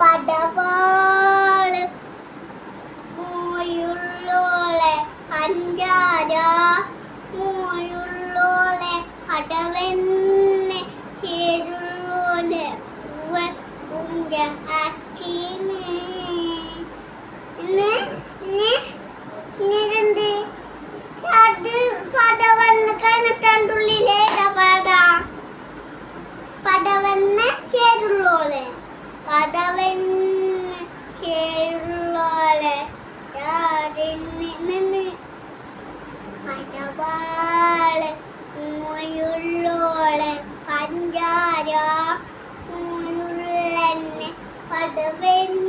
പടവാൾ മൂയുള്ളോളെ അഞ്ചാര. മൂയുള്ളോളെ അടവെന്നെ ചേരുള്ളോലെ പൂവ കുഞ്ച the wind.